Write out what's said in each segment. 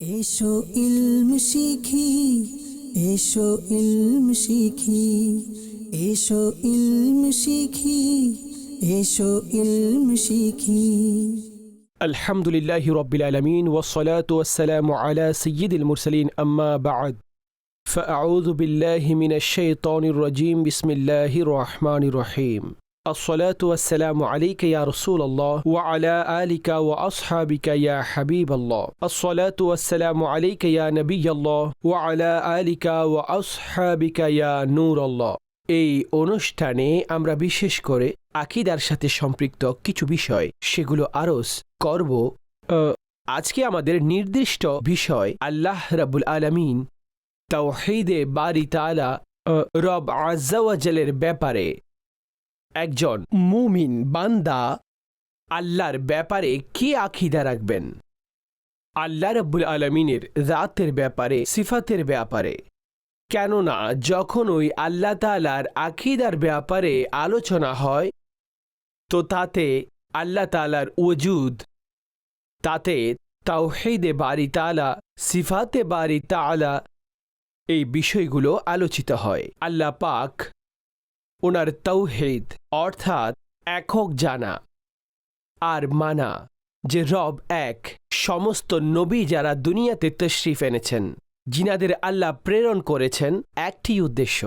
এসো ইলম শিখি এসো ইলম শিখি এসো ইলম শিখি এসো ইলম শিখি الحمد لله رب العالمين والصلاة والسلام على سيد المرسلين أما بعد فأعوذ بالله من الشيطان الرجيم بسم الله الرحمن الرحيم الصلاة والسلام عليك يا رسول الله وعلى آلك وأصحابك يا حبيب الله الصلاة والسلام عليك يا نبي الله وعلى آلك وأصحابك يا نور الله এই অনুষ্ঠানে আমরা বিশেষ করে আকিদার সাথে সম্পৃক্ত কিছু বিষয় সেগুলো আরস করব আহ, আজকে আমাদের নির্দিষ্ট বিষয় আল্লাহ রাবুল আলমিন তাওহিদে বারি তালা আহ, রব আজাওয়াজেলের ব্যাপারে একজন মুমিন বান্দা আল্লাহর ব্যাপারে কি আখিদা রাখবেন? আল্লাহ রাব্বুল আলমিনের রাতের ব্যাপারে, সিফাতের ব্যাপারে। কেননা যখন ওই আল্লাহ তালার আখিদার ব্যাপারে আলোচনা হয়, তো তাতে আল্লাহ তালার ওজুদ তাতে তাওহেদে বাড়ি তালা সিফাতে বাড়ি তালা এই বিষয়গুলো আলোচিত হয়। আল্লাহ পাক ওনার তৌহেদ, অর্থাৎ একক জানা আর মানা, যে রব এক, সমস্ত নবী যারা দুনিয়াতে তশরিফ এনেছেন, জিনাদের আল্লাহ প্রেরণ করেছেন একটি উদ্দেশ্য।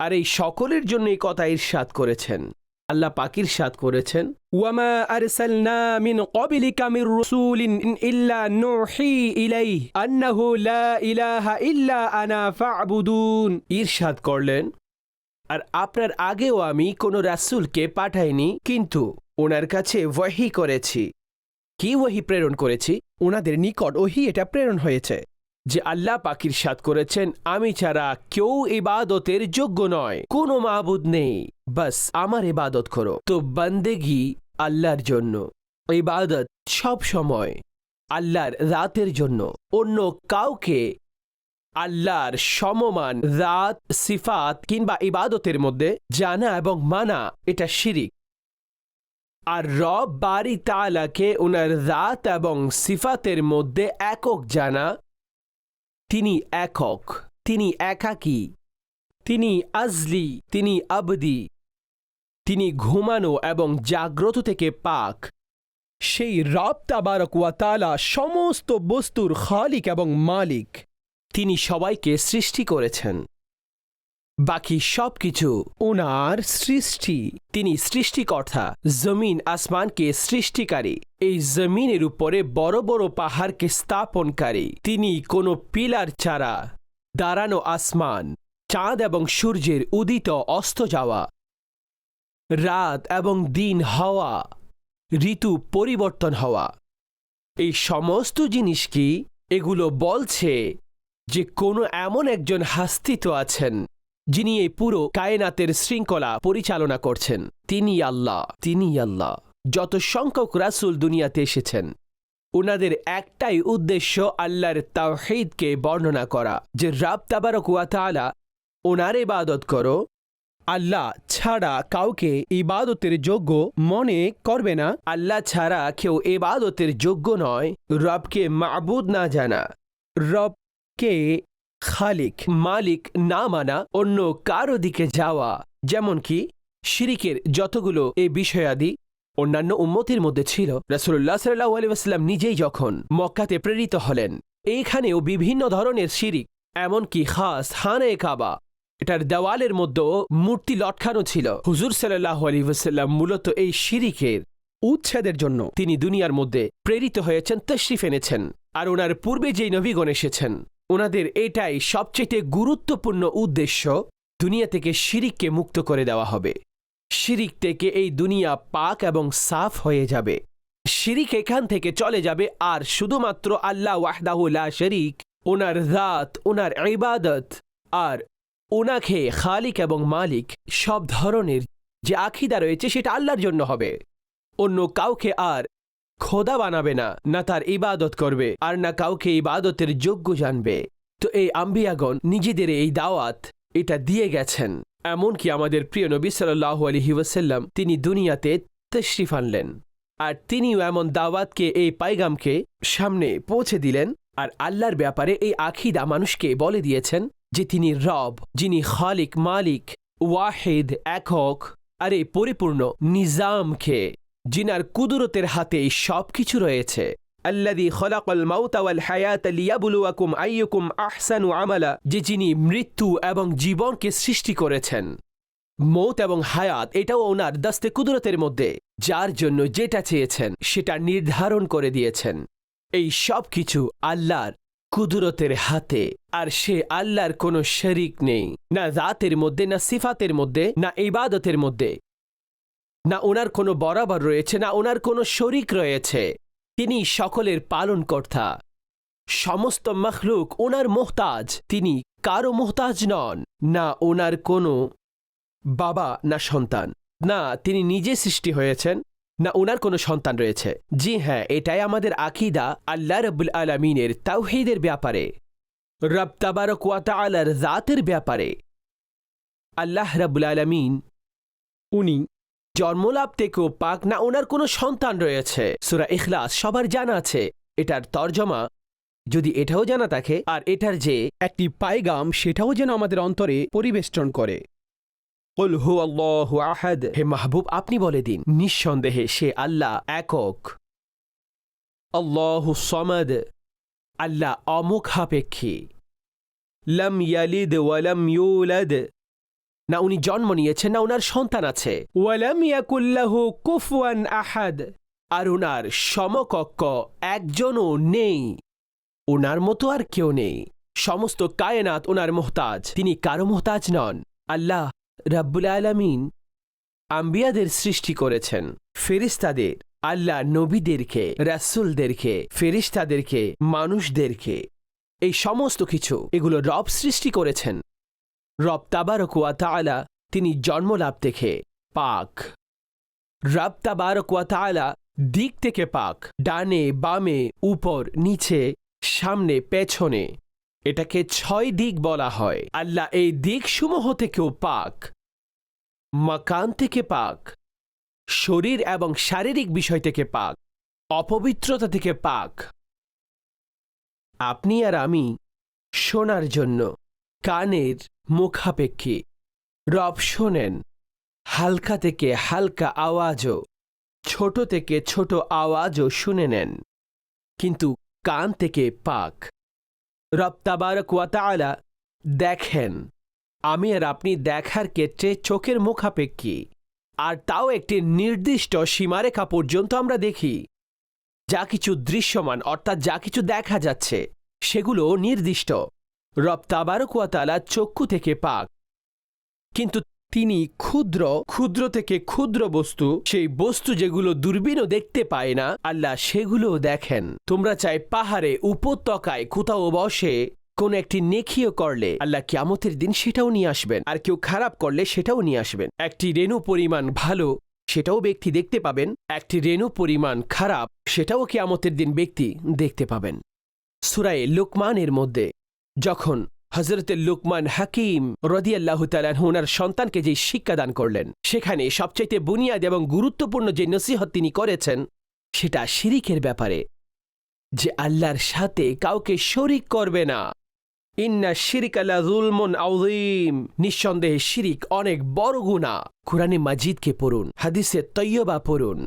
আর এই সকলের জন্য এই কথা ইরশাদ করেছেন। আল্লাহ পাকির সাদ করেছেন, ওয়ামা আরসালনা মিন ক্বাবলিকা মির ইল্লা নুহি ইলাইহি আন্নাহু লা ইলাহা ইল্লা আনা ফা'বুদুন। ইরশাদ করলেন আর আপনার আগেও আমি কোনো রাসূলকে পাঠাইনি, কিন্তু ওনার কাছে ওয়াহি করেছি। কি ওহি প্রেরণ করেছি? ওনাদের নিকট ওহি এটা প্রেরণ হয়েছে যে আল্লাহ পাকির সাদ করেছেন, আমি ছাড়া কেউ ইবাদতের যোগ্য নয়, কোনো মাবুদ নেই, বাস আমার ইবাদত করো। তো বন্দেগি আল্লাহর জন্য, ইবাদত সব সময় আল্লাহর রাতের জন্য, অন্য কাউকে আল্লাহর সমমান রাত সিফাত কিংবা ইবাদতের মধ্যে জানা এবং মানা, এটা শিরিক। আর রব বারি তালাকে ওনার রাত এবং সিফাতের মধ্যে একক জানা। তিনি একক, তিনি একাকী, তিনি আজলি, তিনি আবদি, তিনি ঘুমানো এবং জাগ্রত থেকে পাক। সেই রব তাবারক ওয়াতালা সমস্ত বস্তুর খালিক এবং মালিক। তিনি সবাইকে সৃষ্টি করেছেন। বাকি সবকিছু ওনার সৃষ্টি। তিনি সৃষ্টিকর্তা, জমিন আসমানকে সৃষ্টিকারী। এই জমিনের উপরে বড় বড় পাহাড়কে স্থাপনকারী। তিনি কোনো পিলার ছাড়া দাঁড়ানো আসমান, চাঁদ এবং সূর্যের উদিত অস্ত যাওয়া, রাত এবং দিন হওয়া, ঋতু পরিবর্তন হওয়া। এই সমস্ত জিনিস কি এগুলো বলছে যে কোনো এমন একজন হাস্তিত আছেন, যিনি এই পুরো কায়নাতের শৃঙ্খলা পরিচালনা করছেন। তিনি আল্লাহ তিনি আল্লাহ। যত সংখ্যক রাসূল দুনিয়াতে এসেছেন ওনাদের একটাই উদ্দেশ্য আল্লাহর তাওহীদকে বর্ণনা করা, যে রাব তাবারক ওয়া তাআলা ওনার ইবাদত করো। আল্লাহ ছাড়া কাউকে ইবাদতের যোগ্য মনে করবে না। আল্লাহ ছাড়া কেউ ইবাদতের যোগ্য নয়। রবকে মাবুদ না জানা। রবকে খালিক, মালিক না মানা অন্য কারও দিকে যাওয়া। যেমন কি, শিরিকের যতগুলো এই বিষয়াদি অন্যান্য উম্মতির মধ্যে ছিল রাসুল্লাহ সাল্লাহ আলিবাস্লাম নিজেই যখন মক্কাতে প্রেরিত হলেন, এইখানেও বিভিন্ন ধরনের শিরিক, এমনকি খাস হানে কাবা, এটার দেওয়ালের মধ্যেও মূর্তি লটকানো ছিল। হুজুর সাল্লাহ আলিবাস্লাম মূলত এই শিরিকের উচ্ছেদের জন্য তিনি দুনিয়ার মধ্যে প্রেরিত হয়েছেন, তশরিফ এনেছেন, আর ওনার পূর্বে যেই নবীগণ এসেছেন ওনাদের এটাই সবচেয়ে গুরুত্বপূর্ণ উদ্দেশ্য, দুনিয়া থেকে শিরিককে মুক্ত করে দেওয়া হবে। শিরিক থেকে এই দুনিয়া পাক এবং সাফ হয়ে যাবে। শিরিক এখান থেকে চলে যাবে আর শুধুমাত্র আল্লাহ ওয়াহদাহুল্লা শরিক, ওনার রাত ওনার ইবাদত আর ওনাকে খালিক এবং মালিক সব ধরনের যে আখিদা রয়েছে সেটা আল্লাহর জন্য হবে। অন্য কাউকে আর খোদা বানাবে না না তার ইবাদত করবে, আর না কাউকে ইবাদতের যোগ্য জানবে। তো এই আম্বিয়াগণ নিজেদের এই দাওয়াত এটা দিয়ে গেছেন, এমনকি আমাদের প্রিয় নবী সাল্লাহ আলহি ওয়াসাল্লাম তিনি দুনিয়াতে তশরিফ আনলেন, আর তিনিও এমন দাওয়াতকে, এই পাইগামকে সামনে পৌঁছে দিলেন, আর আল্লাহর ব্যাপারে এই আখিদা মানুষকে বলে দিয়েছেন যে তিনি রব, যিনি খালিক, মালিক, ওয়াহিদ, একক, আর এই পরিপূর্ণ নিজামকে। যিনার কুদরতের হাতে সব কিছু রয়েছে। আল্লাদি খলাকল মাউতাওয়াল হায়াত লিয়াবুলুয়াকুম আইয়ুকুম আহসানু আমালা, যে যিনি মৃত্যু এবং জীবনকে সৃষ্টি করেছেন। মৌত এবং হায়াত, এটাও ওনার দস্তে কুদরতের মধ্যে, যার জন্য যেটা চেয়েছেন, সেটা নির্ধারণ করে দিয়েছেন। এই সব কিছু আল্লাহর কুদরতের হাতে, আর সে আল্লাহর কোনো শরিক নেই, না জাতের মধ্যে, না সিফাতের মধ্যে, না ইবাদতের মধ্যে। না ওনার কোনো বরাবর রয়েছে, না ওনার কোনো শরিক রয়েছে। তিনি সকলের পালনকর্তা। সমস্ত মখলুক ওনার মোহতাজ, তিনি কারও মোহতাজ নন, না ওনার কোনো বাবা, না সন্তান। না, তিনি নিজে সৃষ্টি হয়েছেন, না ওনার কোনো সন্তান রয়েছে। জি হ্যাঁ এটাই আমাদের আকিদা, আল্লাহ রব্বুল আলমিনের তাওহিদের ব্যাপারে। রব তাবারক ওয়া তাআলার জাতের ব্যাপারে। আল্লাহ রব্বুল আলমিন, উনি জন্মলাভ থেকেও পাক না ওনার কোনো সন্তান রয়েছে। সুরা ইখলাস সবার জানা আছে এটার তর্জমা যদি এটাও জানা থাকে আর এটার যে একটি পাইগাম সেটাও যেন আমাদের অন্তরে পরিবেষ্টন করে। কুল হু আল্লাহু আহাদ। হে মাহবুব আপনি বলে দিন নিঃসন্দেহে সে আল্লাহ একক। আল্লাহু সমাদ। আল্লাহ অমুখাপেক্ষী। লম ইয়ালিদ ওয়ালাম ইউলাদ। না উনি জন্ম নিয়েছেন না ওনার সন্তান আছে। ওয়ালাম ইয়াকুল্লাহু কুফওয়ান আহাদ। আর ওনার সমকক্ষ একজনও নেই। ওনার মতো আর কেউ নেই। সমস্ত কায়নাত ওনার মোহতাজ। তিনি কারও মোহতাজ নন। আল্লাহ রাব্বুল আলামিন আম্বিয়াদের সৃষ্টি করেছেন। ফেরিস্তাদের আল্লাহ নবীদেরকে রাসুলদেরকে ফেরিস্তাদেরকে মানুষদেরকে। এই সমস্ত কিছু এগুলো রব সৃষ্টি করেছেন। রব তাবারকুয়া তাআলা তিনি জন্মলাভ দেখে পাক। রব তাবারকুয়া তাআলা দিক থেকে পাক, ডানে, বামে, উপর, নিচে, সামনে, পেছনে। এটাকে ছয় দিক বলা হয়। আল্লাহ এই দিকসমূহ থেকেও পাক মাকান থেকে পাক, শরীর এবং শারীরিক বিষয় থেকে পাক, অপবিত্রতা থেকে পাক। আপনি আর আমি শোনার জন্য, কানের মুখাপেক্ষী। রব শোনেন, হালকা থেকে হালকা আওয়াজও, ছোট থেকে ছোট আওয়াজও শুনে নেন, কিন্তু কান থেকে পাক। রব তাবারক ওয়া দেখেন, আমি আর আপনি দেখার ক্ষেত্রে চোখের মুখাপেক্ষী, আর তাও একটি নির্দিষ্ট সীমারেখা পর্যন্ত আমরা দেখি। যা কিছু দৃশ্যমান, অর্থাৎ যা কিছু দেখা যাচ্ছে সেগুলো নির্দিষ্ট। রব তাবারক ওয়া চক্ষু থেকে পাক। কিন্তু তিনি ক্ষুদ্র ক্ষুদ্র থেকে ক্ষুদ্র বস্তু, সেই বস্তু যেগুলো দূরবীনও দেখতে পায় না, আল্লাহ সেগুলোও দেখেন। তোমরা চাই পাহাড়ে, উপত্যকায়, কোথাও বসে কোন একটি নেখিও করলে, আল্লাহ কিয়ামতের দিন সেটাও নিয়ে আসবেন, আর কেউ খারাপ করলে সেটাও নিয়ে আসবেন। একটি রেণু পরিমাণ ভালো, সেটাও ব্যক্তি দেখতে পাবেন। একটি রেণু পরিমাণ খারাপ, সেটাও কিয়ামতের দিন ব্যক্তি দেখতে পাবেন। সুরায়ে লোকমানের মধ্যে যখন হজরত লুকমান হাকিম রদিয়াল্লাহ তালাহ ওনার সন্তানকে যে শিক্ষাদান করলেন, সেখানে সবচাইতে বুনিয়াদ এবং গুরুত্বপূর্ণ যে নসিহত তিনি করেছেন, সেটা শিরিকের ব্যাপারে। যে আল্লাহর সাথে কাউকে শরিক করবে না। ইন্না শিরিক আল্লাহ জুলমন আউজিম নিঃসন্দেহে শিরিক অনেক বড় গুণা কোরআনে মাজিদকে পড়ুন, হাদিসে তৈয়বা পড়ুন।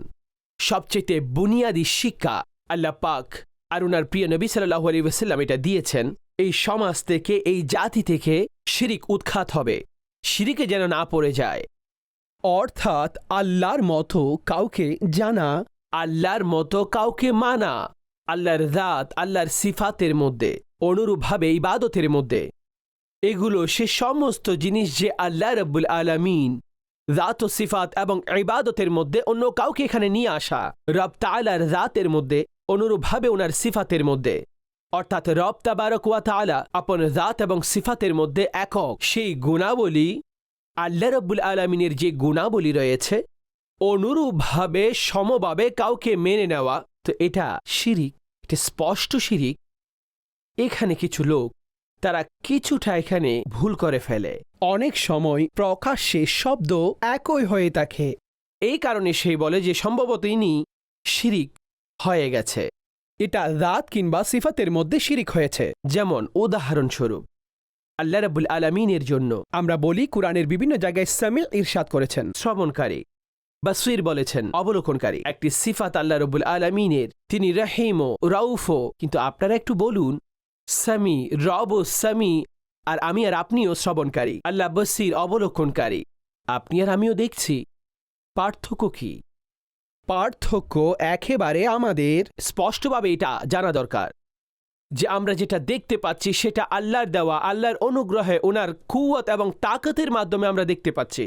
সবচেয়ে বুনিয়াদী শিক্ষা আল্লাহ পাক আর উনার প্রিয় নবী সাল্লাহ আলী ওসাল্লাম এটা দিয়েছেন। এই সমাজ থেকে, এই জাতি থেকে শিরিক উৎখাত হবে। শিরিকে যেন না পড়ে যায়। অর্থাৎ আল্লাহর মতো কাউকে জানা, আল্লাহর মতো কাউকে মানা, আল্লাহর রাত আল্লাহর সিফাতের মধ্যে, অনুরূপভাবে ইবাদতের মধ্যে। এগুলো সে সমস্ত জিনিস যে আল্লাহ রব্বুল আলামিন রাত ও সিফাত এবং ইবাদতের মধ্যে অন্য কাউকে এখানে নিয়ে আসা, রব তালার রাতের মধ্যে, অনুরূপভাবে ওনার সিফাতের মধ্যে। অর্থাৎ রব তাবারক ওয়া তাআলা আপন রাত এবং সিফাতের মধ্যে একক। সেই গুণাবলী আল্লাহ রব্বুল আলমিনের যে গুণাবলী রয়েছে, অনুরূপভাবে, সমভাবে কাউকে মেনে নেওয়া, তো এটা শিরিক, এটা স্পষ্ট শিরিক। এখানে কিছু লোক, তারা কিছুটা এখানে ভুল করে ফেলে। অনেক সময় প্রকাশ্যে শব্দ একই হয়ে থাকে। এই কারণে সেই বলে যে সম্ভবত ইনি শিরিক হয়ে গেছে। এটা রাত কিংবা সিফাতের মধ্যে শিরিক হয়েছে। যেমন, উদাহরণস্বরূপ, আল্লাহ রাবুল আলমিনের জন্য আমরা বলি, কোরআনের বিভিন্ন জায়গায় সামিল ইরশাদ করেছেন। শ্রবণকারী বাসির বলেছেন, অবলোকনকারী। একটি সিফাত আল্লাহ রবুল আলমিনের। তিনি রহিমও, রাউফও, কিন্তু আপনারা একটু বলুন, সামি, রব ও সামি, আর আমি আর আপনিও শ্রবণকারী। আল্লাহ বসির অবলোকনকারী। আপনি আর আমিও দেখছি। পার্থক্য কি? পার্থক্য একেবারে আমাদের স্পষ্টভাবে এটা জানা দরকার। যে আমরা যেটা দেখতে পাচ্ছি সেটা আল্লাহর দেওয়া, আল্লাহর অনুগ্রহে ওনার কুয়ত এবং তাকতের মাধ্যমে আমরা দেখতে পাচ্ছি।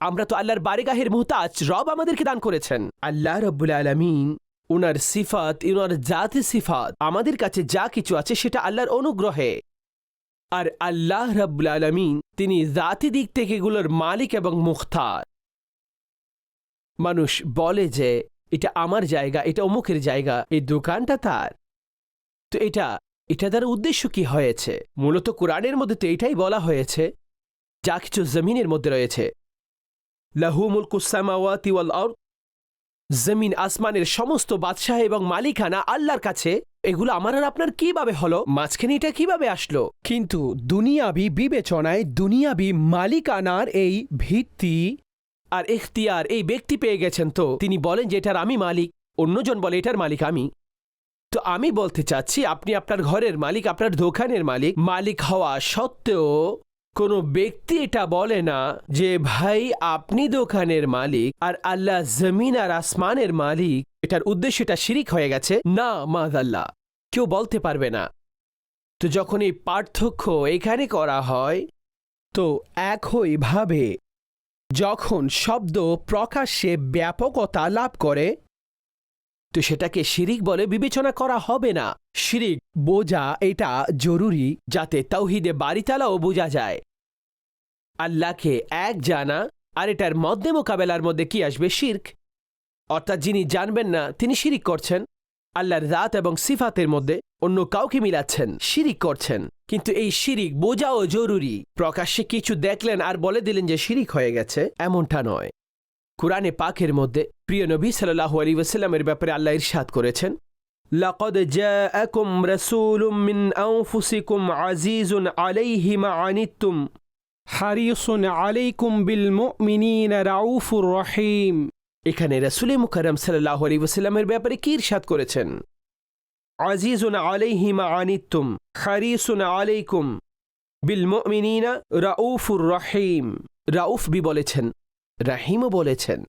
আমরা তো আল্লাহর বারিগাহের মুহতাজ, রব আমাদেরকে দান করেছেন। আল্লাহ রব্বুল আলমিন ওনার সিফাত, ওনার জাতি সিফাত, আমাদের কাছে যা কিছু আছে সেটা আল্লাহর অনুগ্রহে। আর আল্লাহ রব্বুল আলমিন তিনি জাতি দিক থেকে এগুলোর মালিক এবং মুখতার। মানুষ বলে যে, এটা আমার জায়গা, এটা অমুকের জায়গা, এই দোকানটা তার। তো এটা এটা দ্বারা উদ্দেশ্য কি হয়েছে? মূলত কোরআনের মধ্যে তো এটাই বলা হয়েছে, যা কিছু জমিনের মধ্যে রয়েছে। লাহু মুলকুসামাওয়াতি ওয়াল আরদ, জমিন আসমানের সমস্ত বাদশাহ এবং মালিকানা আল্লাহর কাছে, এগুলো আমার আর আপনার কীভাবে হলো? মাঝখানে এটা কীভাবে আসলো? কিন্তু দুনিয়াবি বিবেচনায় দুনিয়াবি মালিকানার এই ভিত্তি আর এখতিয়ার, এই ব্যক্তি পেয়ে গেছেন তো। তিনি বলেন যে এটার আমি মালিক, অন্যজন বলে এটার মালিক আমি। তো আমি বলতে চাচ্ছি, আপনি আপনার ঘরের মালিক, আপনার দোকানের মালিক মালিক হওয়া সত্ত্বেও কোনো ব্যক্তি এটা বলে না যে, ভাই, আপনি দোকানের মালিক আর আল্লাহ জমিন আর আসমানের মালিক। এটার উদ্দেশ্য এটা শিরিক হয়ে গেছে। না, মাদাল্লাহ, কেউ বলতে পারবে না। তো যখন এই পার্থক্য এখানে করা হয়, তো একইভাবে যখন শব্দ প্রকাশ্যে ব্যাপকতা লাভ করে, তো সেটাকে শিরিক বলে বিবেচনা করা হবে না। শিরিক বোঝা এটা জরুরি যাতে তৌহিদে বাড়িতালাও বোঝা যায়। আল্লাহকে এক জানা আর এটার মধ্যে মোকাবেলার মধ্যে কি আসবে? শির্ক। অর্থাৎ যিনি জানবেন না, তিনি শিরিক করছেন। আল্লাহর রাত এবং সিফাতের মধ্যে। অন্য কাউকে মিলাচ্ছেন শিরিক করছেন কিন্তু এই শিরিক বোঝাও জরুরি প্রকাশ্যে কিছু দেখলেন আর বলে দিলেন যে শিরিক হয়ে গেছে এমনটা নয় কোরআনে পাকের মধ্যে প্রিয় নবী সাল্লাহু আলী ওসাল্লামের ব্যাপারে আল্লাহ ইরশাদ করেছেন لقد جاءكم رسول من أنفسكم عزيز عليه ما عنتم حريص عليكم بالمؤمنين رؤوف رحيم এখানে রসুলে মুকারম সাল্লাহ আলী ওসাল্লামের ব্যাপারে কি ইরশাদ করেছেন আজিজুন আলাইহি মা আনিত্তুম হারিসুন আলাইকুম। বিল মুমিনিনা রাউফুর রহিম। রাউফ বি বলেছেন, রাহিমও বলেছেন।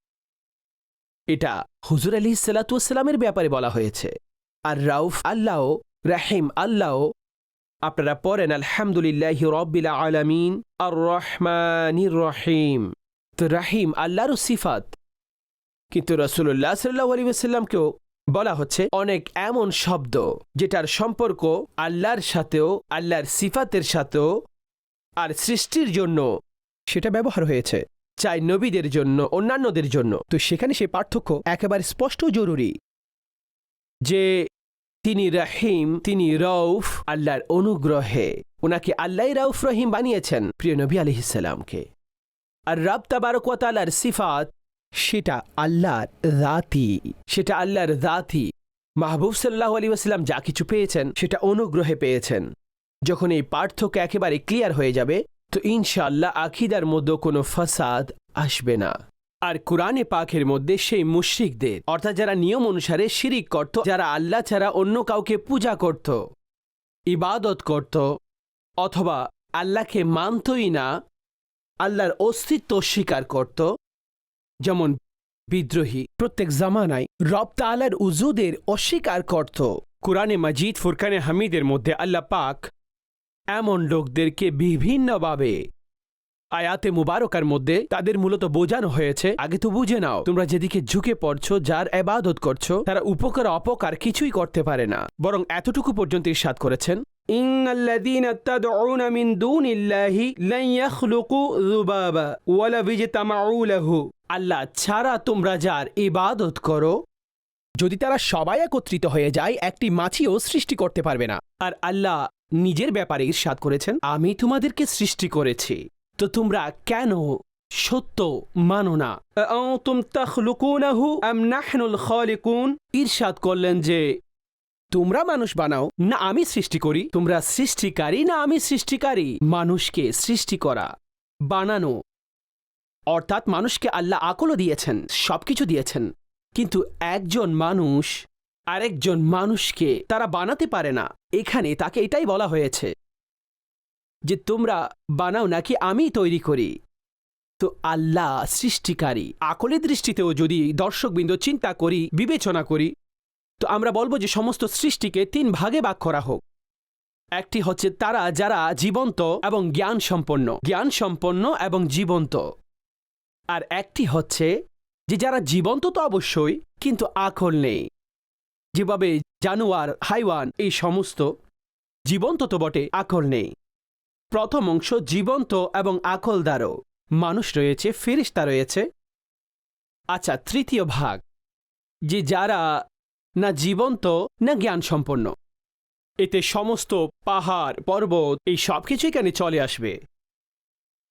এটা হুজুর আলী সাল্লাতুসাল্লামের ব্যাপারে বলা হয়েছে। আর রাউফ আল্লাহ রাহিম আল্লাহ আপনারা পড়েন আলহামদুলিল্লাহ রব্বিল আলামিন, আর রহমানির রহিম। তো রাহিম আল্লাহর সিফাত। কিন্তু রসুল্লাহ সাল্লাহ আলী সাল্লামকেও বলা হচ্ছে অনেক এমন শব্দ যেটার সম্পর্ক আল্লাহর সাথেও, আল্লাহর সিফাতের সাথেও আর সৃষ্টির জন্য সেটা ব্যবহার হয়েছে। চাই নবীদের জন্য, অন্যান্যদের জন্য। তো সেখানে সে পার্থক্য একেবারে স্পষ্ট জরুরি যে তিনি রাহিম, তিনি রৌফ আল্লাহর অনুগ্রহে। ওনাকে আল্লাহ রৌফ রহিম বানিয়েছেন, প্রিয় নবী আলহিসাল্লামকে আর রব তাবারকালার সিফাত সেটা আল্লাহর রাতি সেটা আল্লাহর জাতি। মাহবুব সাল্লাহ আলী ওয়াসাল্লাম যা কিছু পেয়েছেন, সেটা অনুগ্রহে পেয়েছেন। যখন এই পার্থক্য একেবারে ক্লিয়ার হয়ে যাবে, তো ইনশাআল্লাহ আখিদার মধ্যে কোনো ফাসাদ আসবে না। আর কোরআনে পাখের মধ্যে সেই মুশ্রিকদের, অর্থাৎ যারা নিয়ম অনুসারে শিরিক করত, যারা আল্লাহ ছাড়া অন্য কাউকে পূজা করত, ইবাদত করত, অথবা আল্লাহকে মানতই না, আল্লাহর অস্তিত্ব স্বীকার করত যেমন বিদ্রোহী প্রত্যেক জামানায় রব তালার উজুদের অস্বীকার করত কোরআনে মাজিদ ফুরকানে হামিদের মধ্যে আল্লাহ পাক এমন লোকদেরকে বিভিন্নভাবে আয়াতে মুবারকার মধ্যে তাদের মূলত বোঝানো হয়েছে আগে তো বুঝে নাও তোমরা যেদিকে ঝুঁকে পড়ছো যার এবাদত করছো তারা উপকার অপকার কিছুই করতে পারে না বরং এতটুকু পর্যন্ত ইরশাদ করেছেন إن الذين تدعون من دون الله لن يخلقوا ذبابا ولا اجتمعوا له আল্লাহ ছাড়া তোমরা যার ইবাদত করো, যদি তারা সবাই একত্রিত হয়ে যায়, একটি মাছিও সৃষ্টি করতে পারবে না। আর আল্লাহ নিজের ব্যাপারে ইরশাদ করেছেন, আমি তোমাদেরকে সৃষ্টি করেছি, তো তোমরা কেন সত্য মানো না? ইরশাদ করলেন যে, তোমরা মানুষ বানাও, না আমি সৃষ্টি করি। তোমরা সৃষ্টিকারী, না আমি সৃষ্টিকারী। মানুষকে সৃষ্টি করা, বানানো অর্থাৎ মানুষকে আল্লাহ আকলও দিয়েছেন, সবকিছু দিয়েছেন। কিন্তু একজন মানুষ, আরেকজন মানুষকে তারা বানাতে পারে না। এখানে তাকে এটাই বলা হয়েছে যে, তোমরা বানাও নাকি আমি তৈরি করি? তো আল্লাহ সৃষ্টিকারী, আকলের দৃষ্টিতেও যদি দর্শকবৃন্দ চিন্তা করি, বিবেচনা করি, তো আমরা বলব যে, সমস্ত সৃষ্টিকে তিন ভাগে ভাগ করা হোক। একটি হচ্ছে তারা, যারা জীবন্ত এবং জ্ঞান সম্পন্ন জ্ঞান সম্পন্ন এবং জীবন্ত। আর একটি হচ্ছে যে যারা জীবন্ত তো অবশ্যই, কিন্তু আকল নেই। যেভাবে জানোয়ার, হাইওয়ান, এই সমস্ত, জীবন্ত তো বটে আকল নেই। প্রথম অংশ জীবন্ত এবং আকলদারও মানুষ রয়েছে, ফেরিস্তা রয়েছে। আচ্ছা তৃতীয় ভাগ। যে যারা না জীবন্ত, না জ্ঞান সম্পন্ন এতে সমস্ত পাহাড়, পর্বত, এই সব কিছু এখানে চলে আসবে।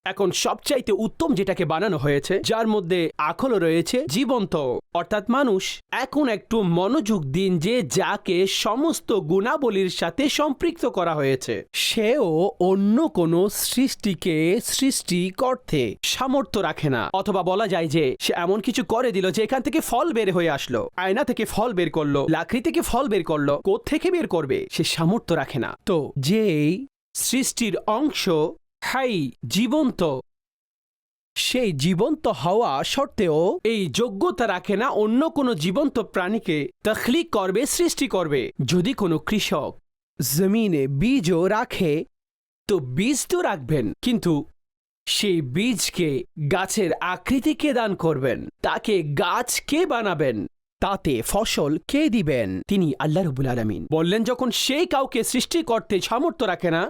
এখন সবচাইতে উত্তম যেটাকে বানানো হয়েছে, যার মধ্যে আকলও রয়েছে, জীবন্ত। অর্থাৎ মানুষ এখন একটু মনোযোগ দিন যে যাকে সমস্ত গুণাবলীর সাথে সম্পৃক্ত করা হয়েছে। সেও অন্য কোনো সৃষ্টিকে সৃষ্টি করতে সামর্থ্য রাখে না। অথবা বলা যায় যে, সে এমন কিছু করে দিল যে এখান থেকে ফল বের হয়ে আসলো, আয়না থেকে ফল বের করল, লাকড়ি থেকে ফল বের করল থেকে বের করবে, সে সামর্থ্য রাখে না। তো যেই সৃষ্টির অংশ হাই, জীবন্ত। সেই জীবন্ত হওয়া সত্ত্বেও এই যোগ্যতা রাখে না অন্য কোনো জীবন্ত প্রাণীকে তখলিক করবে, সৃষ্টি করবে। যদি কোনো কৃষক জমিনে বীজও রাখে, তো বীজ তো রাখবেন, কিন্তু সেই বীজকে গাছের আকৃতিকে দান করবেন? তাকে গাছ কে বানাবেন? তাতে ফসল কে দিবেন? তিনি আল্লাহ রবুল আলমিন বললেন, যখন সেই কাউকে সৃষ্টি করতে সামর্থ্য রাখে না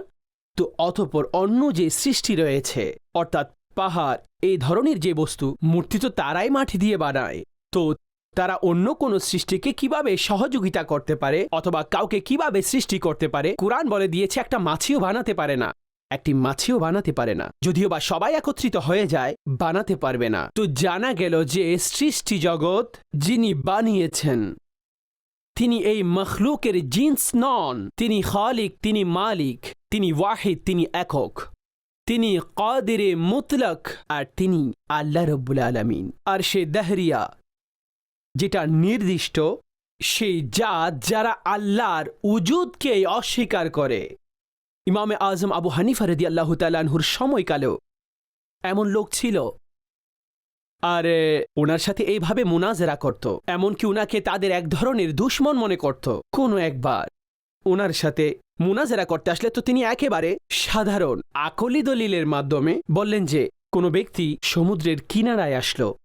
তো অতপর অন্য যে সৃষ্টি রয়েছে, অর্থাৎ পাহাড়, এই ধরনের যে বস্তু, মূর্তি তো তারাই মাটি দিয়ে বানায়। তো তারা অন্য কোনো সৃষ্টিকে কীভাবে সহযোগিতা করতে পারে, অথবা কাউকে কীভাবে সৃষ্টি করতে পারে, কোরআন বলে দিয়েছে একটা মাছিও বানাতে পারে না। একটি মাছিও বানাতে পারে না। যদিও বা সবাই একত্রিত হয়ে যায়, বানাতে পারবে না। তো জানা গেল যে সৃষ্টি জগৎ যিনি বানিয়েছেন, তিনি এই মখলুকের জিন্স নন, তিনি খালিক, তিনি মালিক। তিনি ওয়াহিদ, তিনি একক। তিনি কাদিরে মুতলক আর তিনি আল্লাহ রব্বুল আলমিন। আর সে দেহরিয়া, যেটা নির্দিষ্ট, সেই জাত যারা আল্লাহর উজুদকে অস্বীকার করে। ইমামে আজম আবু হানিফা রদি আল্লাহ তালানহুর সময়কালেও এমন লোক ছিল। আর ওনার সাথে এইভাবে মোনাজেরা করত। এমনকি ওনাকে তাদের এক ধরনের দুশ্মন মনে করত। কোনো একবার ওনার সাথে মুনাজেরা করতে আসলে তো তিনি একেবারে সাধারণ। আকলি দলিলের মাধ্যমে বললেন যে, কোনো ব্যক্তি সমুদ্রের কিনারায় আসলো।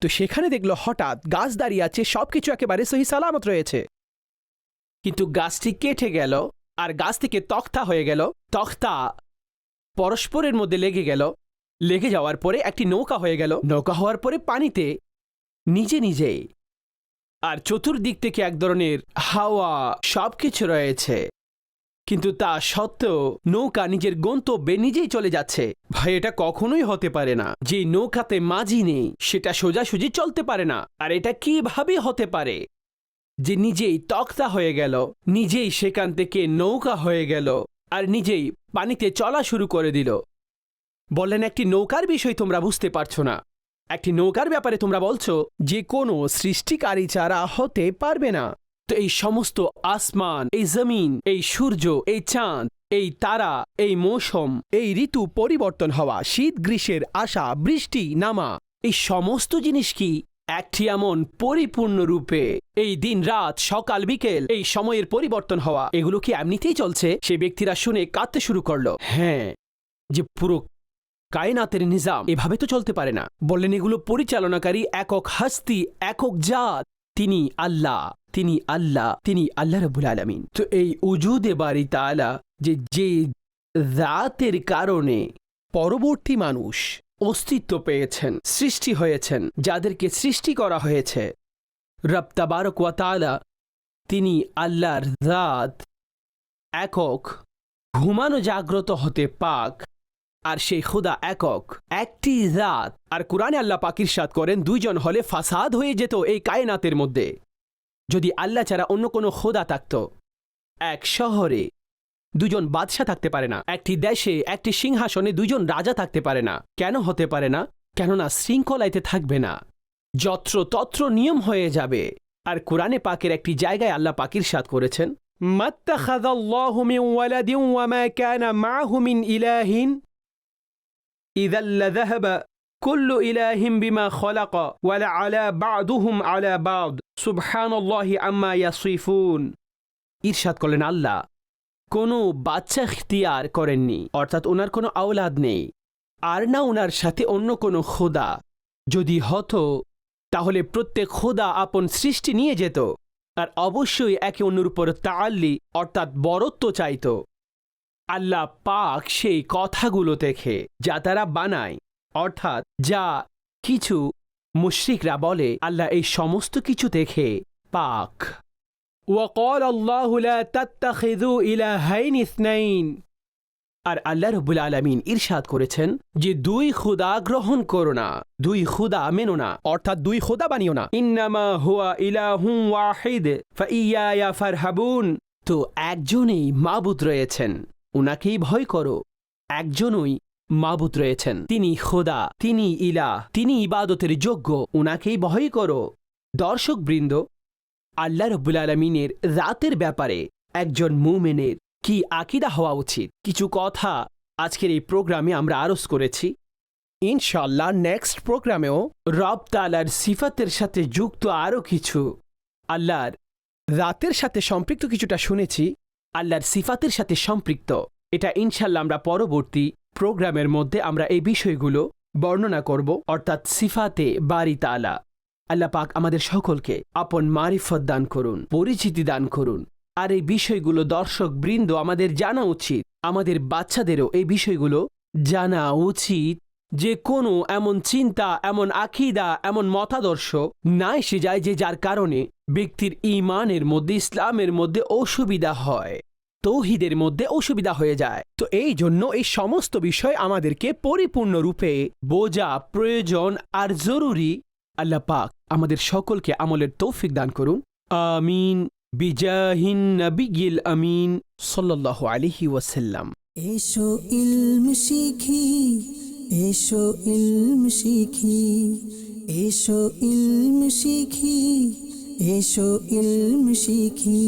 তো সেখানে দেখল হঠাৎ গাছ দাঁড়িয়ে আছে, সবকিছু একেবারে সহি সালামত রয়েছে। কিন্তু গাছটি কেটে গেল আর গাছ থেকে তক্তা হয়ে গেল। তক্তা পরস্পরের মধ্যে লেগে গেল। লেগে যাওয়ার পরে একটি নৌকা হয়ে গেল। নৌকা হওয়ার পরে পানিতে নিজে নিজেই আর চতুর্দিক থেকে এক ধরনের হাওয়া সবকিছু রয়েছে। কিন্তু তা সত্ত্বেও নৌকা নিজের গন্তব্যে নিজেই চলে যাচ্ছে। ভাই, এটা কখনোই হতে পারে না। যে নৌকাতে মাঝি নেই, সেটা সোজাসুজি চলতে পারে না। আর এটা কীভাবে হতে পারে? যে নিজেই তক্তা হয়ে গেল, নিজেই সেখান থেকে নৌকা হয়ে গেল, আর নিজেই পানিতে চলা শুরু করে দিল। বললেন, একটি নৌকার বিষয় তোমরা বুঝতে পারছ না। একটি নৌকার ব্যাপারে তোমরা বলছো, যে কোনো সৃষ্টিকারী ছাড়া হতে পারবে না। তো এই সমস্ত আসমান, এই জমিন, এই সূর্য, এই চাঁদ, এই তারা, এই মৌসুম, এই ঋতু পরিবর্তন হওয়া, শীত, গ্রীষ্মের আশা, বৃষ্টি, নামা, এই সমস্ত জিনিস কি একটি এমন পরিপূর্ণ রূপে এই দিন, রাত, সকাল, বিকেল, এই সময়ের পরিবর্তন হওয়া, এগুলো কি এমনিতেই চলছে? সে ব্যক্তিরা শুনে কাঁদতে শুরু করল। হ্যাঁ যে পুরো কায়নাতের নিজাম। এভাবে তো চলতে পারে না। বললেন, এগুলো পরিচালনাকারী, একক হাস্তি, একক জাত। তিনি আল্লাহ তিনি আল্লাহ তিনি আল্লাহ রবুল আলমিন। তো এই উজুদে বাড়ি তালা যে যে রাতের কারণে পরবর্তী মানুষ অস্তিত্ব পেয়েছেন, সৃষ্টি হয়েছেন, যাদেরকে সৃষ্টি করা হয়েছে, রব তাবারক ওয়া তাআলা তিনি আল্লাহর রাত একক, ঘুমানো জাগ্রত হতে পাক আর সেই খোদা একক, একটি রাত আর কোরআনে আল্লাহ পাকির সাদ করেন, দুইজন হলে ফাসাদ হয়ে যেত এই কায়নাতের মধ্যে। যদি আল্লাহ ছাড়া অন্য কোনো খোদা থাকত, এক শহরে দুজন বাদশাহ থাকতে পারে না, একটি দেশে, একটি সিংহাসনে দুজন রাজা থাকতে পারে না। কেন হতে পারে না? কেননা শৃঙ্খলাইতে থাকবে না। যত্রতত্র নিয়ম হয়ে যাবে। আর কোরআনে পাকের একটি জায়গায় আল্লাহ পাকির সাদ করেছেন ইলাহিন। ইদাল্লা দাহাবা কুল্লু ইলাহিম বিমা খলাক ওয়ালা আলা বাদুহুম আলা বাদ। সুবহানাল্লাহি আম্মা ইয়াসিফুন। ইরশাদ করলেন, আল্লাহ, কোনো বাচ্চা ইখতিয়ার করেননি, অর্থাৎ ওনার কোনো আওলাদ নেই। আর না ওনার সাথে অন্য কোনো খোদা। যদি হতো, তাহলে প্রত্যেক খোদা আপন সৃষ্টি নিয়ে যেত, আর অবশ্যই একে অন্যের উপর তাল্লি অর্থাৎ বরত্ব চাইত। আল্লাহ পাক সেই কথাগুলো দেখে যা তারা বানায় অর্থাৎ যা কিছু মুশ্রিকরা বলে আল্লাহ এই সমস্ত কিছু দেখে পাক وقال الله لا تتخذوا إلهين اثنين আর আল্লাহ রব্বুল আলমিন ইরশাদ করেছেন যে দুই খুদা গ্রহণ করো না দুই খুদা মেনো না অর্থাৎ দুই খুদা বানিও না ইন্নামা হুয়া ইলাহুম ওয়াহিদ ফাইয়ায়া ফারহাবুন তো একজনেই মাবুদ রয়েছেন উনাকেই ভয় করো। একজনই মাবুত রয়েছেন। তিনি খোদা, তিনি ইলা তিনি ইবাদতের যোগ্য। উনাকেই ভয় করো। দর্শকবৃন্দ, আল্লাহ রব্বুল আলমিনের রাতের ব্যাপারে একজন মুমেনের কি আকিদা হওয়া উচিত? কিছু কথা আজকের এই প্রোগ্রামে আমরা আরজ করেছি। ইনশাল্লাহ নেক্সট প্রোগ্রামেও রব তালার সিফাতের সাথে যুক্ত আরও কিছু আল্লাহর রাতের সাথে সম্পৃক্ত কিছুটা শুনেছি। আল্লাহর সিফাতের সাথে সম্পৃক্ত। এটা ইনশাল্লাহ আমরা পরবর্তী প্রোগ্রামের মধ্যে আমরা এই বিষয়গুলো বর্ণনা করব, অর্থাৎ সিফাতে বারি তালা। আল্লাহ পাক আমাদের সকলকে আপন মারিফত দান করুন, পরিচিতি দান করুন। আর এই বিষয়গুলো দর্শক বৃন্দ আমাদের জানা উচিত, আমাদের বাচ্চাদেরও এই বিষয়গুলো জানা উচিত। যে কোনো এমন চিন্তা, এমন আখিদা এমন মতাদর্শ না এসে যায় যে যার কারণে ব্যক্তির ইমানের মধ্যে, ইসলামের মধ্যে অসুবিধা হয়। তৌহিদের মধ্যে অসুবিধা হয়ে যায়। তো এই জন্য এই সমস্ত বিষয় আমাদেরকে পরিপূর্ণরূপে বোঝা প্রয়োজন আর জরুরি। আল্লাহ পাক আমাদের সকলকে আমলের তৌফিক দান করুন। আমিন। বিজাহিন নবিগিল আমিন। সাল্লাল্লাহু আলাইহি ওয়াসাল্লাম। এসো ইলম শিখি, এসো ইলম শিখি, এসো ইলম শিখি। এসো ইলম শিখি